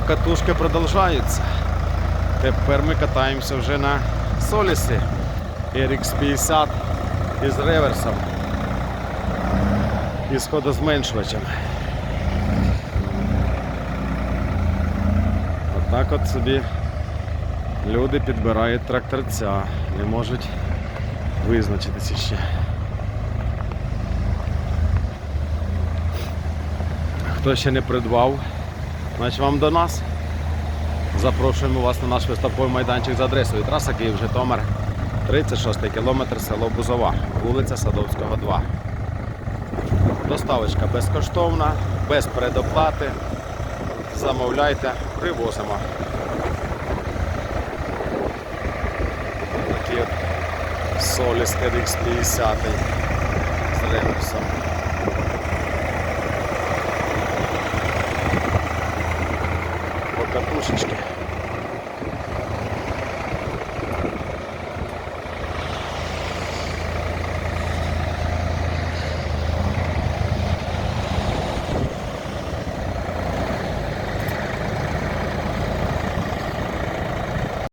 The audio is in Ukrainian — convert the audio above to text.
Покатушки продовжаються. Тепер ми катаємося вже на Солісі RX50 із реверсом і сходозменшувачем. Отак от собі люди підбирають тракторця, не можуть визначитися ще. Хто ще не придбав, значить вам до нас. Запрошуємо вас на наш виставковий майданчик за адресою траса Київ Житомир, 36 кілометр, село Бузова, вулиця Садовського, 2. Доставочка безкоштовна, без передоплати. Замовляйте, привозимо. Такий от Соліс RX 50 з реверсом. картошечки.